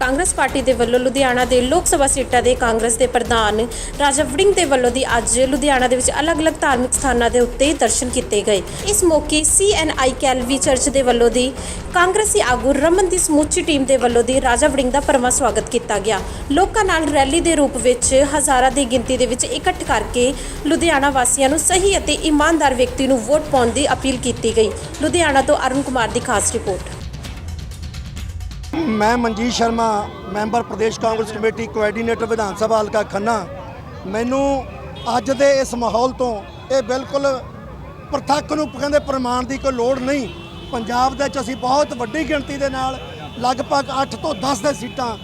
Congress party ਦੇ ਵੱਲੋਂ ਲੁਧਿਆਣਾ ਦੇ ਲੋਕ ਸਭਾ ਸੀਟਾਂ ਦੇ ਕਾਂਗਰਸ ਦੇ ਪ੍ਰਧਾਨ ਰਾਜਾ ਵੜਿੰਗ ਦੇ ਵੱਲੋਂ ਦੀ ਅੱਜ ਲੁਧਿਆਣਾ ਦੇ ਵਿੱਚ ਅਲੱਗ-ਅਲੱਗ ਧਾਰਮਿਕ ਸਥਾਨਾਂ ਦੇ ਉੱਤੇ ਦਰਸ਼ਨ ਕੀਤੇ ਗਏ। ਇਸ ਮੌਕੇ ਸੀਐਨਆਈ ਕੈਲਵੀ ਚਰਚ ਦੇ ਵੱਲੋਂ ਦੀ ਕਾਂਗਰਸੀ ਆਗੂ ਰਮਨ ਦੀ ਸਮੁੱਚੀ ਟੀਮ ਦੇ ਵੱਲੋਂ ਦੀ ਰਾਜਾ ਵੜਿੰਗ ਦਾ ਪਰਮਾ ਸਵਾਗਤ ਕੀਤਾ ਗਿਆ। ਲੋਕਾਂ ਨਾਲ ਰੈਲੀ ਦੇ ਰੂਪ ਵਿੱਚ ਹਜ਼ਾਰਾਂ ਦੀ ਗਿਣਤੀ ਦੇ ਵਿੱਚ ਇਕੱਠ ਕਰਕੇ ਲੁਧਿਆਣਾ ਵਾਸੀਆਂ ਨੂੰ ਸਹੀ ਅਤੇ ਇਮਾਨਦਾਰ ਵਿਅਕਤੀ ਨੂੰ ਵੋਟ ਪਾਉਣ ਦੀ ਅਪੀਲ ਕੀਤੀ ਗਈ। ਲੁਧਿਆਣਾ ਤੋਂ ਅਰੁਣ ਕੁਮਾਰ ਦੀ ਖਾਸ ਰਿਪੋਰਟ। ਮੈਂ Manjit Sharma, member Pradesh Congress committee, coordinator Vidhan Sabha ਹਲਕਾ ਖੰਨਾ। ਮੈਨੂੰ ਅੱਜ ਦੇ ਇਸ ਮਾਹੌਲ ਤੋਂ ਇਹ ਬਿਲਕੁਲ ਪ੍ਰਤੱਖ ਨੂੰ ਕਹਿੰਦੇ ਪ੍ਰਮਾਣ ਦੀ ਕੋਈ ਲੋੜ ਨਹੀਂ। ਪੰਜਾਬ ਦੇ ਵਿੱਚ ਅਸੀਂ ਬਹੁਤ ਵੱਡੀ ਗਿਣਤੀ ਦੇ ਨਾਲ ਲਗਭਗ 8 ਤੋਂ 10 ਦੇ ਸੀਟਾਂ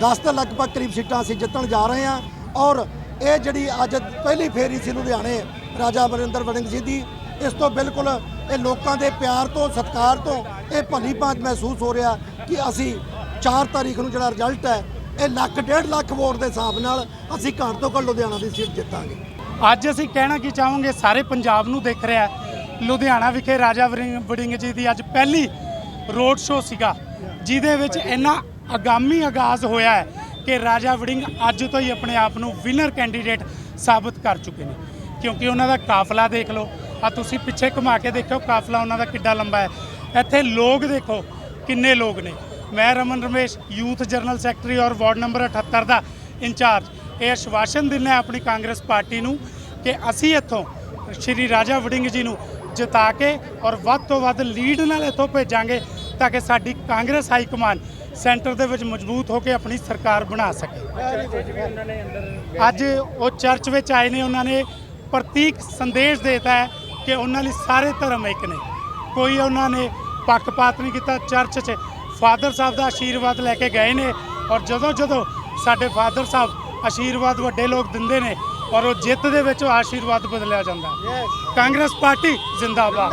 10 ਤੋਂ ਲਗਭਗ ਕਰੀਬ ਸੀਟਾਂ ਅਸੀਂ ਜਿੱਤਣ ਜਾ ਰਹੇ ਹਾਂ। ਔਰ ਇਹ ਜਿਹੜੀ ਅੱਜ ਪਹਿਲੀ ਫੇਰੀ ਸੀ ਲੁਧਿਆਣੇ ਰਾਜਾ ਵਰਿੰਦਰ ਵੜਿੰਗ ਜੀ ਦੀ, ਇਸ ਤੋਂ ਬਿਲਕੁਲ ਇਹ ਲੋਕਾਂ ਦੇ ਪਿਆਰ ਤੋਂ, ਸਤਿਕਾਰ ਤੋਂ ਇਹ ਭਲੀ ਭਾਂਤ ਮਹਿਸੂਸ ਹੋ ਰਿਹਾ। ਕਿ ਅਸੀਂ 4 ਤਾਰੀਖ ਨੂੰ ਜਿਹੜਾ ਰਿਜ਼ਲਟ ਹੈ, ਇਹ ਲੱਖ, ਡੇਢ ਲੱਖ ਵੋਟ ਦੇ ਹਿਸਾਬ ਨਾਲ ਅਸੀਂ ਘੱਟ ਤੋਂ ਘੱਟ ਲੁਧਿਆਣਾ ਦੀ ਸੀਟ ਜਿੱਤਾਂਗੇ। ਅੱਜ ਅਸੀਂ ਕਹਿਣਾ ਕੀ ਚਾਹਾਂਗੇ, ਸਾਰੇ ਪੰਜਾਬ ਨੂੰ ਦੇਖ ਰਿਹਾ ਲੁਧਿਆਣਾ ਵਿਖੇ ਰਾਜਾ ਵਰਿੰਗ, ਵੜਿੰਗ ਜੀ ਦੀ ਅੱਜ ਪਹਿਲੀ ਰੋਡ ਸ਼ੋਅ ਸੀਗਾ, ਜਿਹਦੇ ਵਿੱਚ ਇੰਨਾ ਆਗਾਮੀ ਆਗਾਜ਼ ਹੋਇਆ ਹੈ ਕਿ ਰਾਜਾ ਵੜਿੰਗ ਅੱਜ ਤੋਂ ਹੀ ਆਪਣੇ ਆਪ ਨੂੰ ਵਿਨਰ ਕੈਂਡੀਡੇਟ ਸਾਬਤ ਕਰ ਚੁੱਕੇ ਨੇ। ਕਿਉਂਕਿ ਉਹਨਾਂ ਦਾ ਕਾਫਲਾ ਦੇਖ ਲਓ ਆ ਤੁਸੀਂ ਪਿੱਛੇ ਘੁਮਾ ਕੇ ਦੇਖੋ ਕਾਫਲਾ ਉਹਨਾਂ ਦਾ ਕਿੱਡਾ ਲੰਬਾ ਹੈ। ਇੱਥੇ ਲੋਕ ਦੇਖੋ ਕਿੰਨੇ ਲੋਕ ਨੇ? ਮੈਂ Raman Ramesh youth general secretary ਔਰ ਵਾਰਡ ਨੰਬਰ 78 ਦਾ ਇੰਚਾਰਜ। ਇਹ ਆਸ਼ਵਾਸਨ ਦਿੰਦਾ ਆਪਣੀ ਕਾਂਗਰਸ ਪਾਰਟੀ ਨੂੰ ਕਿ ਅਸੀਂ ਇੱਥੋਂ ਸ਼੍ਰੀ ਰਾਜਾ ਵੜਿੰਗ ਜੀ ਨੂੰ ਜਿਤਾ ਕੇ ਔਰ ਵੱਧ ਤੋਂ ਵੱਧ ਲੀਡ ਨਾਲ ਇੱਥੋਂ ਭੇਜਾਂਗੇ ਤਾਂ ਕਿ ਸਾਡੀ ਕਾਂਗਰਸ ਹਾਈ ਕਮਾਨ ਸੈਂਟਰ ਦੇ ਵਿੱਚ ਮਜ਼ਬੂਤ ਹੋ ਕੇ ਆਪਣੀ ਸਰਕਾਰ ਬਣਾ ਸਕੇ। ਅੱਜ ਉਹ ਚਰਚ ਵਿੱਚ ਆਏ ਨੇ, ਉਹਨਾਂ ਨੇ ਪ੍ਰਤੀਕ ਸੰਦੇਸ਼ ਦੇਤਾ ਹੈ ਕਿ ਉਹਨਾਂ ਲਈ ਸਾਰੇ ਧਰਮ ਇੱਕ ਨੇ। ਕੋਈ ਉਹਨਾਂ ਨੇ ਪੱਖਪਾਤ ਨਹੀਂ ਕੀਤਾ ਚਰਚ 'ਚ ਫਾਦਰ ਸਾਹਿਬ ਦਾ ਆਸ਼ੀਰਵਾਦ ਲੈ ਕੇ ਗਏ ਨੇ ਔਰ ਜਦੋਂ ਜਦੋਂ ਸਾਡੇ ਫਾਦਰ ਸਾਹਿਬ ਆਸ਼ੀਰਵਾਦ ਵੱਡੇ ਲੋਕ ਦਿੰਦੇ ਨੇ ਔਰ ਉਹ ਜਿੱਤ ਦੇ ਵਿੱਚ ਆਸ਼ੀਰਵਾਦ ਬਦਲਿਆ ਜਾਂਦਾ। ਕਾਂਗਰਸ ਪਾਰਟੀ ਜ਼ਿੰਦਾਬਾਦ